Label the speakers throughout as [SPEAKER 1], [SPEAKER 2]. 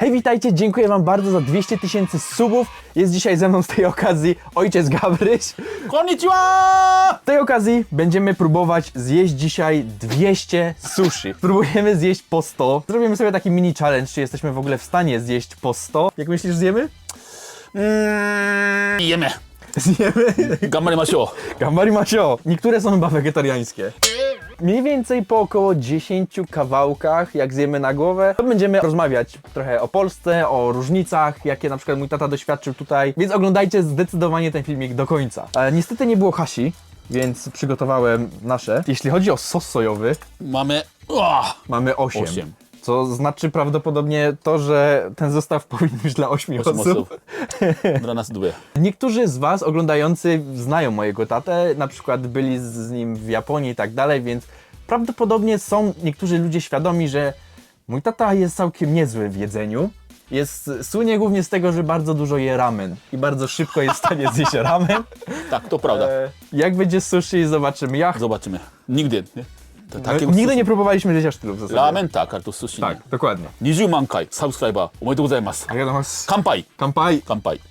[SPEAKER 1] Hej, witajcie, dziękuję Wam bardzo za 200 tysięcy subów. Jest dzisiaj ze mną z tej okazji ojciec Gabryś.
[SPEAKER 2] Konnichiwa!
[SPEAKER 1] Z tej okazji będziemy próbować zjeść dzisiaj 200 sushi. Próbujemy zjeść po 100. Zrobimy sobie taki mini challenge, czy jesteśmy w ogóle w stanie zjeść po 100. Jak myślisz, zjemy?
[SPEAKER 2] Mm, jemy.
[SPEAKER 1] Zjemy?
[SPEAKER 2] Gambari Macio.
[SPEAKER 1] Gambari Masio. Niektóre są chyba wegetariańskie. Mniej więcej po około 10 kawałkach, jak zjemy na głowę, to będziemy rozmawiać trochę o Polsce, o różnicach, jakie na przykład mój tata doświadczył tutaj, więc oglądajcie zdecydowanie ten filmik do końca. E, niestety nie było hasi, więc przygotowałem nasze. Jeśli chodzi o sos sojowy,
[SPEAKER 2] Mamy. O!
[SPEAKER 1] mamy 8.
[SPEAKER 2] 8.
[SPEAKER 1] Co znaczy prawdopodobnie to, że ten zestaw powinien być dla 8
[SPEAKER 2] Osiem
[SPEAKER 1] osób.
[SPEAKER 2] osób. Dla nas dwie.
[SPEAKER 1] Niektórzy z Was oglądający znają mojego tatę, na przykład byli z- nim w Japonii i tak dalej, więc prawdopodobnie są niektórzy ludzie świadomi, że mój tata jest całkiem niezły w jedzeniu. Jest, słynie głównie z tego, że bardzo dużo je ramen i bardzo szybko jest w stanie zjeść ramen.
[SPEAKER 2] Tak, to prawda.
[SPEAKER 1] E, jak będzie sushi, zobaczymy. Ja
[SPEAKER 2] Zobaczymy. Nigdy. Nie? To
[SPEAKER 1] e,
[SPEAKER 2] takiego
[SPEAKER 1] nigdy
[SPEAKER 2] sushi.
[SPEAKER 1] nie próbowaliśmy zjeść aż tylu w zasadzie.
[SPEAKER 2] ラーメンターからと寿司に。
[SPEAKER 1] Tak, dokładnie.
[SPEAKER 2] 20万回サブスクライバーおめでとうございます。
[SPEAKER 1] A ja do was...
[SPEAKER 2] 乾杯
[SPEAKER 1] Kampai.
[SPEAKER 2] 乾杯。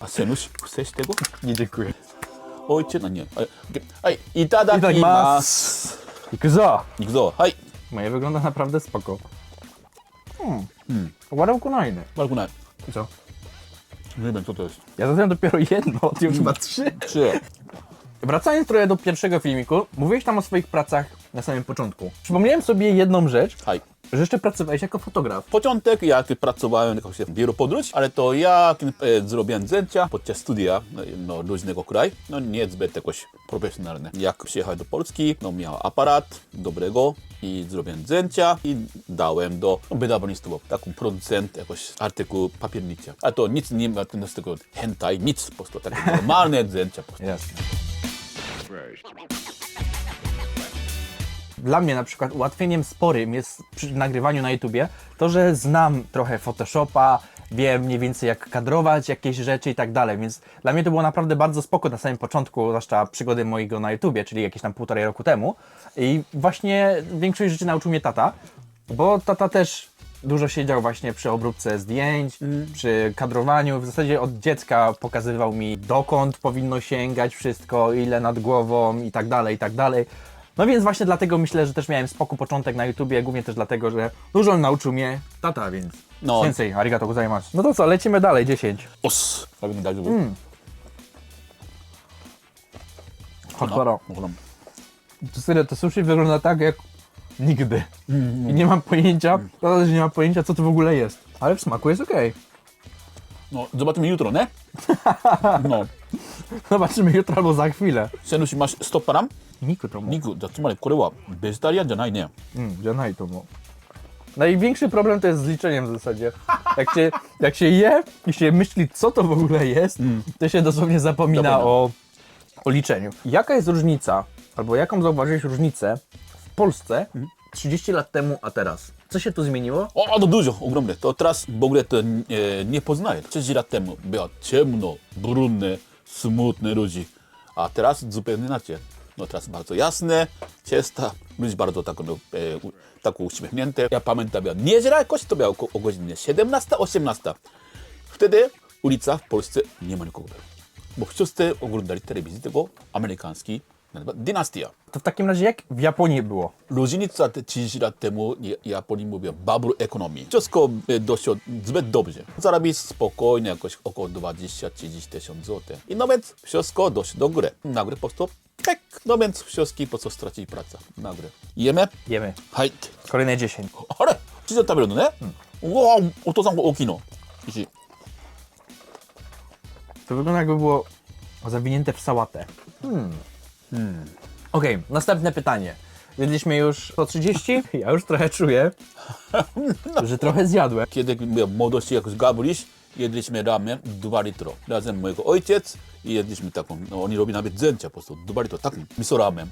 [SPEAKER 2] あ、せぬし、伏せしてご。
[SPEAKER 1] Nie dziękuję.
[SPEAKER 2] おいち何はい、はい、いただきます。
[SPEAKER 1] Ikuzo!
[SPEAKER 2] いくぞ。はい。
[SPEAKER 1] Moje wygląda naprawdę spoko. Hmm. Hmm. Ładełko najne.
[SPEAKER 2] 悪くない。
[SPEAKER 1] I co?
[SPEAKER 2] 随分ちょっとです。
[SPEAKER 1] Ja zadałem dopiero jedno, ty już chyba trzy.
[SPEAKER 2] つ。
[SPEAKER 1] Wracając trochę do pierwszego filmiku, mówiłeś tam o swoich pracach na samym początku. Przypomniałem sobie jedną rzecz,
[SPEAKER 2] はい。
[SPEAKER 1] że jeszcze pracowałeś jako fotograf.
[SPEAKER 2] Początek, jak pracowałem jako się biuro podróż, ale to jak e, zrobiłem zdjęcia podczas studia no, różnego kraju, no niezbyt jakoś profesjonalne. Jak przyjechałem do Polski, no miałem aparat dobrego i zrobiłem zdjęcia i dałem do wydawnictwa, taką producent jakoś artykuł papierniczy. A to nic nie ma z tego hentai, nic po prostu, takie normalne zdjęcia po prostu.
[SPEAKER 1] Jasne. Dla mnie na przykład ułatwieniem sporym jest przy nagrywaniu na YouTubie to, że znam trochę Photoshopa, wiem mniej więcej jak kadrować jakieś rzeczy i tak dalej, więc dla mnie to było naprawdę bardzo spoko na samym początku, zwłaszcza przygody mojego na YouTubie, czyli jakieś tam półtorej roku temu. I właśnie większość rzeczy nauczył mnie tata, bo tata też dużo siedział właśnie przy obróbce zdjęć, przy kadrowaniu. W zasadzie od dziecka pokazywał mi dokąd powinno sięgać wszystko, ile nad głową i tak dalej, i tak dalej. No więc właśnie dlatego myślę, że też miałem spoko początek na YouTubie, głównie też dlatego, że dużo nauczył mnie tata, więc
[SPEAKER 2] No.
[SPEAKER 1] więcej, arigato gozaimasu. No to co, lecimy dalej, 10.
[SPEAKER 2] Os, prawie tak. No, no.
[SPEAKER 1] To serio, to sushi wygląda tak jak nigdy. I nie mam pojęcia, tata też nie ma pojęcia, co to w ogóle jest. Ale w smaku jest okej.
[SPEAKER 2] No, zobaczymy jutro, nie? No.
[SPEAKER 1] Zobaczymy jutro albo za chwilę.
[SPEAKER 2] セヌシマシストッパラン
[SPEAKER 1] Niku to mu.
[SPEAKER 2] 肉だつまりこれはベジタリアンじゃないね
[SPEAKER 1] Mm,じゃないと思う。Największy problem to jest z liczeniem w zasadzie. Jak się, jak się je i się myśli, co to w ogóle jest, to się dosłownie zapomina
[SPEAKER 2] Zapomina.
[SPEAKER 1] o, o liczeniu. Jaka jest różnica, albo jaką zauważyłeś różnicę w Polsce 30 lat temu, a teraz? Co się tu zmieniło?
[SPEAKER 2] O, to dużo, ogromne. To teraz w ogóle to e, nie poznaję. 30 lat temu było ciemno, brudne, smutne ludzi, a teraz zupełnie inaczej. No teraz bardzo jasne, czyste, ludzie bardzo tak, no, e, u- tak uśmiechnięte. Ja pamiętam, ja niedziela jakoś to było o godzinie 17-18. Wtedy ulica w Polsce nie ma nikogo. Bo wszyscy oglądali telewizję tego amerykański, Dynastia.
[SPEAKER 1] To w takim razie jak w Japonii było?
[SPEAKER 2] Różnica dzisiejsza temu Japonii mówią bubble economy. Wszystko e, doszło zbyt dobrze. Zarabi spokojnie jakoś około 20-30 tysiąc złotych. I no nawet wszystko doszło do góry. Nagle po prostu tak, no więc wszystkie po co stracili pracę. Nagle. Jemy?
[SPEAKER 1] Jemy.
[SPEAKER 2] Hej.
[SPEAKER 1] Kolejne 10.
[SPEAKER 2] Ale, czy to tabiru, nie? Hmm. Wow, o to samo okino. Ishi.
[SPEAKER 1] To wygląda jakby było zawinięte w sałatę. Hmm. Okej, następne pytanie. Jedliśmy już po 30. Ja już trochę czuję, że trochę zjadłem.
[SPEAKER 2] Kiedy w młodości jakoś Gabryś, jedliśmy ramen 2 litro. Razem mojego ojciec i jedliśmy taką, no oni robią nawet zdjęcia po prostu, 2 litro, taką miso ramen.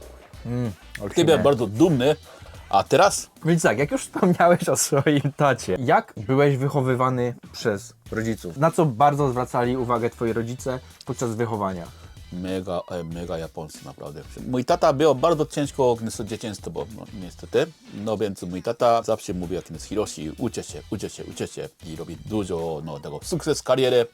[SPEAKER 2] Wtedy byłem bardzo dumny, a teraz
[SPEAKER 1] Więc tak, jak już wspomniałeś o swoim tacie, jak byłeś wychowywany przez rodziców? Na co bardzo zwracali uwagę twoi rodzice podczas wychowania?
[SPEAKER 2] Mega, e, mega japoński naprawdę. Mój tata był bardzo ciężko dzieciństwo, no, niestety. No więc mój tata zawsze mówi, jak jest Hiroshi, uczę się, uczę się, się i robi dużo, no tego sukces kariery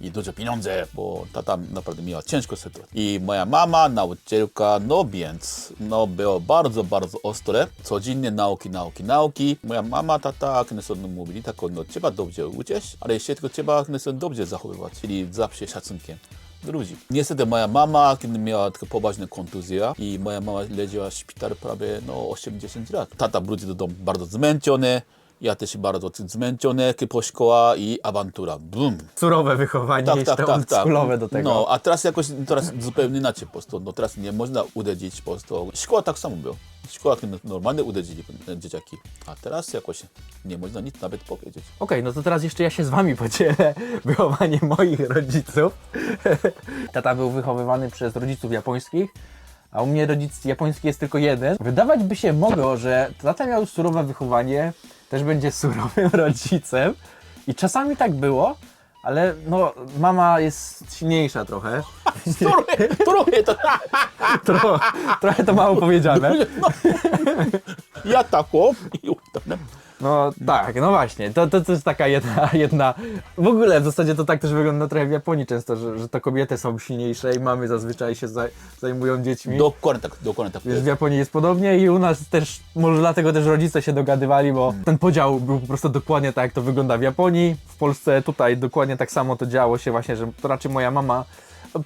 [SPEAKER 2] i dużo pieniądze, bo tata naprawdę miała ciężko sytuację. I moja mama, nauczycielka, no więc, no było bardzo, bardzo ostre. Codziennie nauki, nauki, nauki. Moja mama, tata, są mówili, tak, no trzeba dobrze uczyć, ale jeszcze tylko trzeba są dobrze zachowywać, czyli zawsze szacunkiem ludzi. Niestety moja mama, kiedy miała tylko poważne kontuzje i moja mama leżała w szpitalu prawie no, 80 lat. Tata wrócił do domu bardzo zmęczony, ja też bardzo zmęczony, po szkoła i awantura. Bum.
[SPEAKER 1] Surowe wychowanie, jeszcze oldschoolowe do tego.
[SPEAKER 2] No, a teraz jakoś teraz zupełnie inaczej po prostu. No teraz nie można uderzyć po prostu. Szkoła tak samo było. Szkoła normalnie uderzyli dzieciaki. A teraz jakoś nie można nic nawet powiedzieć.
[SPEAKER 1] Okej, no to teraz jeszcze ja się z wami podzielę wychowanie moich rodziców. Tata był wychowywany przez rodziców japońskich, a u mnie rodzic japoński jest tylko jeden. Wydawać by się mogło, że tata miał surowe wychowanie, też będzie surowym rodzicem. I czasami tak było, ale no mama jest silniejsza trochę.
[SPEAKER 2] Trochę, trochę to...
[SPEAKER 1] Tro, trochę to mało powiedziane.
[SPEAKER 2] No. Ja tako.
[SPEAKER 1] No tak, no właśnie, to, to, jest taka jedna, jedna, w ogóle w zasadzie to tak też wygląda trochę w Japonii często, że, że to kobiety są silniejsze i mamy zazwyczaj się zaj, zajmują dziećmi.
[SPEAKER 2] Dokładnie tak, dokładnie tak.
[SPEAKER 1] Wiesz, w Japonii jest podobnie i u nas też, może dlatego też rodzice się dogadywali, bo ten podział był po prostu dokładnie tak, jak to wygląda w Japonii. W Polsce tutaj dokładnie tak samo to działo się właśnie, że to raczej moja mama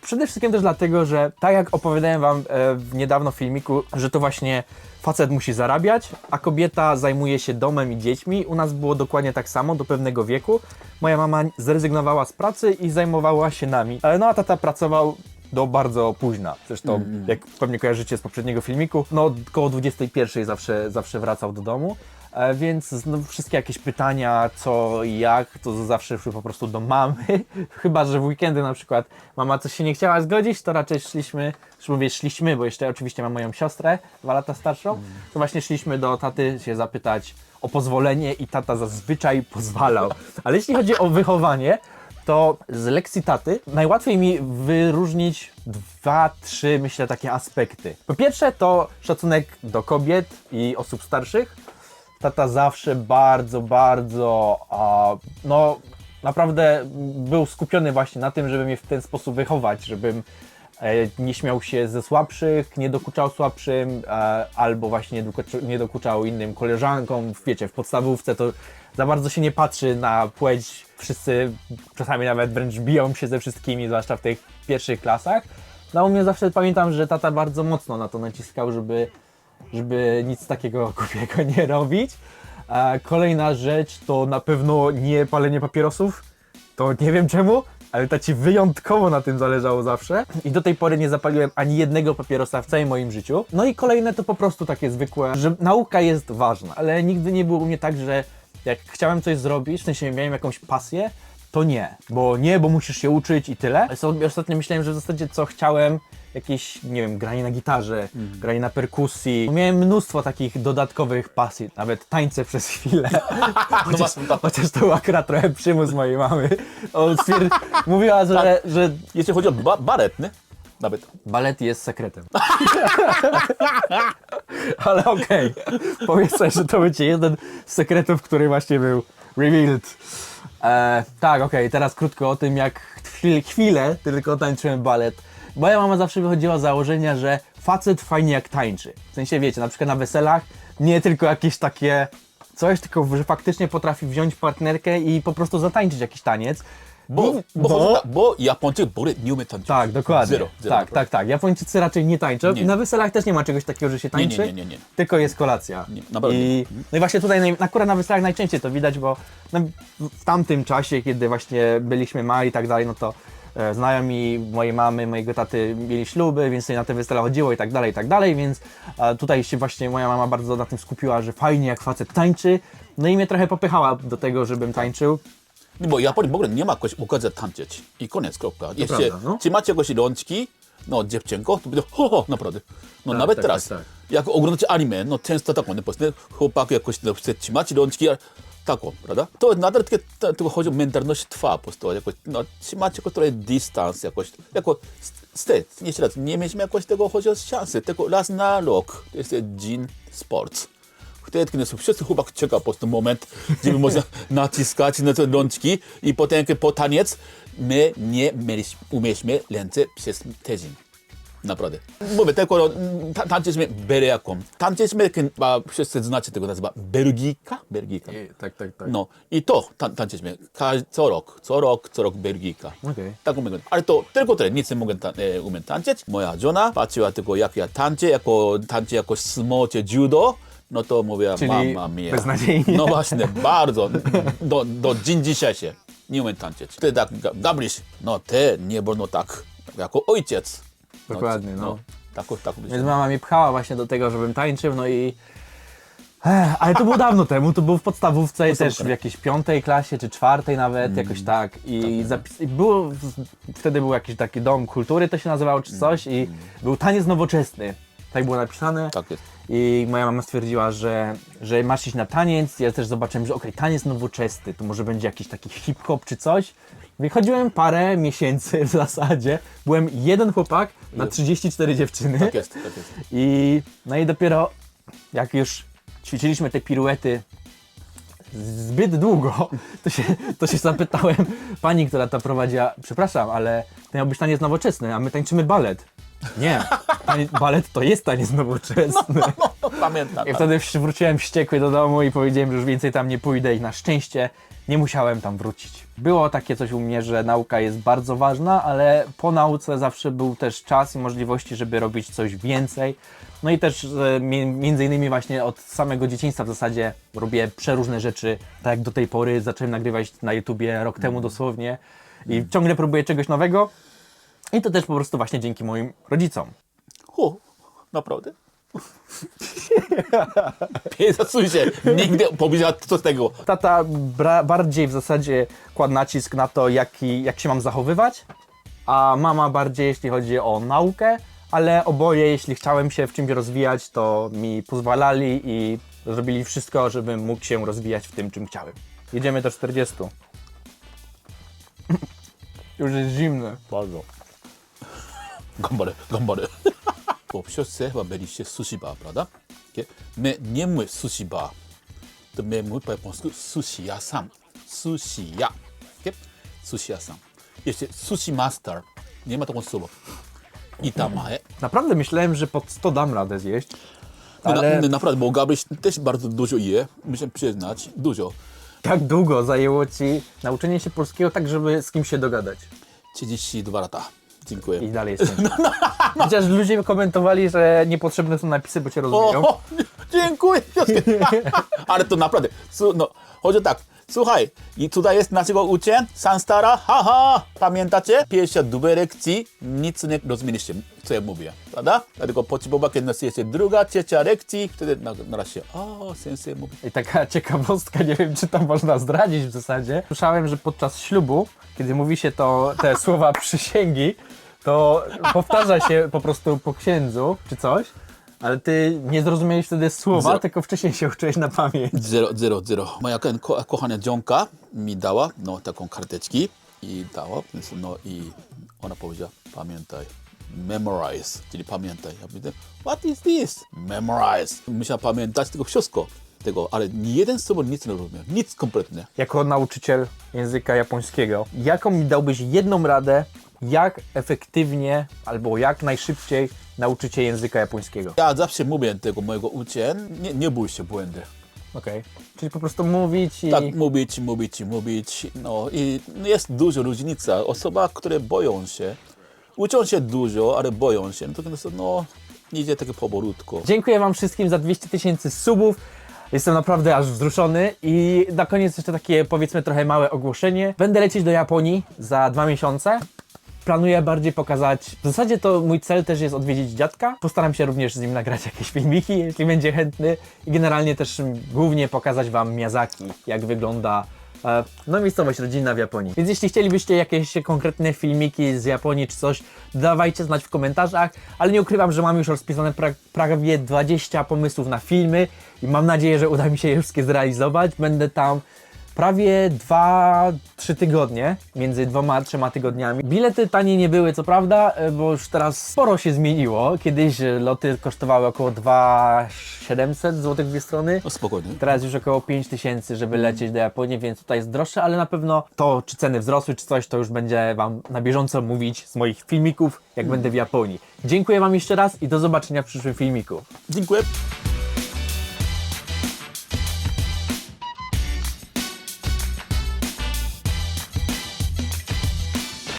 [SPEAKER 1] Przede wszystkim też dlatego, że tak jak opowiadałem wam e, w niedawno filmiku, że to właśnie facet musi zarabiać, a kobieta zajmuje się domem i dziećmi. U nas było dokładnie tak samo do pewnego wieku. Moja mama zrezygnowała z pracy i zajmowała się nami. E, No a tata pracował do bardzo późna. Zresztą, jak pewnie kojarzycie z poprzedniego filmiku, no koło 21 zawsze, zawsze wracał do domu. E, Więc no, wszystkie jakieś pytania, co i jak, to zawsze szły po prostu do mamy. Chyba, że w weekendy na przykład mama coś się nie chciała zgodzić, to raczej szliśmy, już mówię szliśmy, bo jeszcze oczywiście mam moją siostrę, dwa lata starszą, to właśnie szliśmy do taty się zapytać o pozwolenie i tata zazwyczaj pozwalał. Ale jeśli chodzi o wychowanie, to z lekcji taty najłatwiej mi wyróżnić dwa, trzy, myślę, takie aspekty. Po pierwsze to szacunek do kobiet i osób starszych. Tata zawsze bardzo, bardzo, a, no naprawdę był skupiony właśnie na tym, żeby mnie w ten sposób wychować, żebym e, nie śmiał się ze słabszych, nie dokuczał słabszym, e, albo właśnie nie dokuczał, innym koleżankom. Wiecie, w podstawówce to za bardzo się nie patrzy na płeć. Wszyscy czasami nawet wręcz biją się ze wszystkimi, zwłaszcza w tych pierwszych klasach. No u mnie zawsze pamiętam, że tata bardzo mocno na to naciskał, żeby, żeby nic takiego głupiego nie robić. A kolejna rzecz to na pewno nie palenie papierosów. To nie wiem czemu, ale taci wyjątkowo na tym zależało zawsze. I do tej pory nie zapaliłem ani jednego papierosa w całym moim życiu. No i kolejne to po prostu takie zwykłe, że nauka jest ważna, ale nigdy nie było u mnie tak, że jak chciałem coś zrobić, w sensie miałem jakąś pasję, to nie. Bo nie, bo musisz się uczyć i tyle. Sobie ostatnio myślałem, że w zasadzie co chciałem, jakieś, nie wiem, granie na gitarze, granie na perkusji. Miałem mnóstwo takich dodatkowych pasji, nawet tańce przez chwilę. chociaż, chociaż to był akurat trochę przymus mojej mamy. On stwierd... Mówiła, że, że
[SPEAKER 2] Jeśli chodzi o ba balet, nie? Nawet.
[SPEAKER 1] balet jest sekretem. Ale okej, powiem sobie, że to będzie jeden z sekretów, który właśnie był revealed. E, tak, okej, teraz krótko o tym, jak chwil, chwilę tylko tańczyłem balet. Moja mama zawsze wychodziła z założenia, że facet fajnie jak tańczy. W sensie, wiecie, na przykład na weselach, nie tylko jakieś takie coś, tylko że faktycznie potrafi wziąć partnerkę i po prostu zatańczyć jakiś taniec.
[SPEAKER 2] Bo, bo, bo, bo Japończyk bory nie umie tańczyć.
[SPEAKER 1] tak, dokładnie.
[SPEAKER 2] Zero. zero
[SPEAKER 1] tak, tak, tak. Japończycy raczej nie tańczą.
[SPEAKER 2] Nie.
[SPEAKER 1] Na weselach też nie ma czegoś takiego, że się
[SPEAKER 2] Nie, nie,
[SPEAKER 1] tańczy.
[SPEAKER 2] nie, nie, nie.
[SPEAKER 1] Tylko jest kolacja.
[SPEAKER 2] Nie, naprawdę
[SPEAKER 1] I, no i właśnie tutaj, naj- akurat na weselach najczęściej to widać, bo no, w- tamtym czasie, kiedy właśnie byliśmy mali i tak dalej, no to e, znajomi mojej mamy, mojego taty mieli śluby, więc na te wesela chodziło i tak dalej, i tak dalej, więc e, tutaj się właśnie moja mama bardzo na tym skupiła, że fajnie jak facet tańczy. No i mnie trochę popychała do tego, żebym tańczył.
[SPEAKER 2] Nie, Bo Japonii w ogóle nie ma jakoś okazji tańczyć. I koniec, kropka. Jeszcze,
[SPEAKER 1] prawda, no.
[SPEAKER 2] czy macie jakieś rączki, no dziewczynko, to będzie ho, ho, naprawdę. No
[SPEAKER 1] Tak,
[SPEAKER 2] nawet
[SPEAKER 1] tak,
[SPEAKER 2] teraz,
[SPEAKER 1] tak, tak.
[SPEAKER 2] jak oglądacie anime, no często tak, no po prostu chłopak jakoś no, chce trzymać rączki, a taką, prawda? To nadal takie, to, tylko chodzi o mentalność twa po prostu, jakoś, no, trzymać jako trochę dystans jakoś, jako wstyd, jeszcze raz, nie mieliśmy jakoś tego, chodzi o szansę, tylko raz na rok, to jest dzień sport. Wtedy, kiedy są wszyscy chłopak czeka po prostu moment, gdzie można naciskać na te rączki i potem po taniec, my nie mieliśmy, umieliśmy ręce przez tydzień. Naprawdę. Mówię tylko, no, ta, tańczyliśmy beriaką. Tańczyliśmy, chyba wszyscy znacie tego nazywa Belgijka? Belgijka.
[SPEAKER 1] Tak, tak, tak.
[SPEAKER 2] No i to tan tańczyliśmy Każ- co rok, co rok, co rok Belgijka.
[SPEAKER 1] Okej.
[SPEAKER 2] Tak umiem. Ale to tylko tyle, nic nie mogę ta, e, umiem tańczyć. Moja żona patrzyła tylko jak ja tańczę, jako tańczę jako sumo czy judo. No to mówię,
[SPEAKER 1] Czyli
[SPEAKER 2] mama mia.
[SPEAKER 1] beznadziejnie.
[SPEAKER 2] No właśnie, bardzo. Do, do dzień dzisiejszy nie umiem tańczyć. Ty tak, Ga- Gabryś, no ty nie wolno tak, jako ojciec.
[SPEAKER 1] Dokładnie, no.
[SPEAKER 2] Tak, tak,
[SPEAKER 1] Więc mama mnie pchała właśnie do tego, żebym tańczył, no i... Ech, ale to było dawno temu, to było w podstawówce i też w jakiejś piątej klasie, czy czwartej nawet, jakoś tak. I, zapis... I było, wtedy był jakiś taki dom kultury, to się nazywało, czy coś, i był taniec nowoczesny. Tak było napisane.
[SPEAKER 2] Tak jest.
[SPEAKER 1] I moja mama stwierdziła, że, że masz iść na taniec. Ja też zobaczyłem, że okej, taniec nowoczesny, to może będzie jakiś taki hip-hop czy coś. Wychodziłem parę miesięcy w zasadzie. Byłem jeden chłopak na 34 dziewczyny.
[SPEAKER 2] Tak jest, tak jest.
[SPEAKER 1] I no i dopiero jak już ćwiczyliśmy te piruety zbyt długo, to się, to się zapytałem pani, która to prowadziła, przepraszam, ale to miał być taniec nowoczesny, a my tańczymy balet. Nie, taniec, balet to jest taniec nowoczesny.
[SPEAKER 2] No, pamiętam.
[SPEAKER 1] I wtedy wróciłem wściekły do domu i powiedziałem, że już więcej tam nie pójdę i na szczęście nie musiałem tam wrócić. Było takie coś u mnie, że nauka jest bardzo ważna, ale po nauce zawsze był też czas i możliwości, żeby robić coś więcej. No i też e, mi- między innymi właśnie od samego dzieciństwa w zasadzie robię przeróżne rzeczy, tak jak do tej pory zacząłem nagrywać na YouTubie rok temu dosłownie i ciągle próbuję czegoś nowego. I to też po prostu właśnie dzięki moim rodzicom.
[SPEAKER 2] O, naprawdę? Piętasuj się, nigdy powiedział co z tego.
[SPEAKER 1] Tata bra- bardziej w zasadzie kładł nacisk na to, jaki, jak się mam zachowywać, a mama bardziej jeśli chodzi o naukę, ale oboje, jeśli chciałem się w czymś rozwijać, to mi pozwalali i zrobili wszystko, żebym mógł się rozwijać w tym, czym chciałem. Jedziemy do 40. Już jest zimne.
[SPEAKER 2] Bardzo. Gambare, gambare. Bo w książce chyba byliście sushi bar, prawda? Okay? My nie mówimy sushi bar. To my mówimy po japońsku sushi jasan. Sushi ja. Okay? Sushi jasan. Jeszcze sushi master. Nie ma takiego słowa. I tam ma,
[SPEAKER 1] Naprawdę myślałem, że pod 100 dam radę zjeść,
[SPEAKER 2] ale...
[SPEAKER 1] ale
[SPEAKER 2] Na, naprawdę, bo Gabryś też bardzo dużo je. Muszę przyznać, dużo.
[SPEAKER 1] tak długo zajęło Ci nauczenie się polskiego tak, żeby z kim się dogadać.
[SPEAKER 2] 32 lata. Dziękuję.
[SPEAKER 1] I dalej jest ciężko. Chociaż ludzie komentowali, że niepotrzebne są napisy, bo cię rozumieją.
[SPEAKER 2] O, dziękuję. Ale to naprawdę, no, chodzi tak, słuchaj, i tutaj jest naszego uczeń, Sanstara, haha, pamiętacie? Pierwsza lekcji, nic nie rozumieliście, co ja mówię, prawda? Dlatego potrzeba, kiedy nas jest druga, trzecia lekcji, wtedy na, na razie, o, sensei mówi.
[SPEAKER 1] I taka ciekawostka, nie wiem czy to można zdradzić w zasadzie. Słyszałem, że podczas ślubu, kiedy mówi się to, te słowa przysięgi, to powtarza się po prostu po księdzu czy coś, ale ty nie zrozumiałeś wtedy słowa,
[SPEAKER 2] Zero.
[SPEAKER 1] tylko wcześniej się uczyłeś na pamięć.
[SPEAKER 2] Zero, zero, zero. Moja ko- ko- kochana dzionka mi dała, no, taką karteczki i dała, więc, no i ona powiedziała, pamiętaj, memorize, czyli pamiętaj. Ja mówię, what is this? Memorize. Musiała pamiętać tego wszystko, tego, ale nie jeden słowo nic nie rozumiał, nic kompletnie.
[SPEAKER 1] Jako nauczyciel języka japońskiego, jaką mi dałbyś jedną radę, jak efektywnie albo jak najszybciej nauczyć się języka japońskiego?
[SPEAKER 2] Ja zawsze mówię tego mojego ucznia, nie, nie bój się błędy.
[SPEAKER 1] Okej. Czyli po prostu mówić i...
[SPEAKER 2] Tak, mówić, mówić, mówić. No i jest dużo różnica. Osoba, które boją się, uczą się dużo, ale boją się, no prostu, no, idzie takie powolutku.
[SPEAKER 1] Dziękuję Wam wszystkim za 200 tysięcy subów. Jestem naprawdę aż wzruszony i na koniec jeszcze takie powiedzmy trochę małe ogłoszenie. Będę lecieć do Japonii za dwa miesiące. Planuję bardziej pokazać, w zasadzie to mój cel też jest odwiedzić dziadka. Postaram się również z nim nagrać jakieś filmiki, jeśli będzie chętny. I generalnie też głównie pokazać Wam Miyazaki, jak wygląda E, No, miejscowość rodzinna w Japonii. Więc jeśli chcielibyście jakieś konkretne filmiki z Japonii czy coś, dawajcie znać w komentarzach, ale nie ukrywam, że mam już rozpisane pra prawie 20 pomysłów na filmy i mam nadzieję, że uda mi się je wszystkie zrealizować. Będę tam prawie 2-3 tygodnie, między dwoma a trzema tygodniami. Bilety tanie nie były, co prawda, e, bo już teraz sporo się zmieniło. Kiedyś e, loty kosztowały około 2700 zł dwie strony.
[SPEAKER 2] No spokojnie.
[SPEAKER 1] Teraz już około 5000, żeby lecieć do Japonii, więc tutaj jest droższe, ale na pewno to, czy ceny wzrosły, czy coś, to już będzie Wam na bieżąco mówić z moich filmików, jak będę w Japonii. Dziękuję Wam jeszcze raz i do zobaczenia w przyszłym filmiku.
[SPEAKER 2] Dziękuję.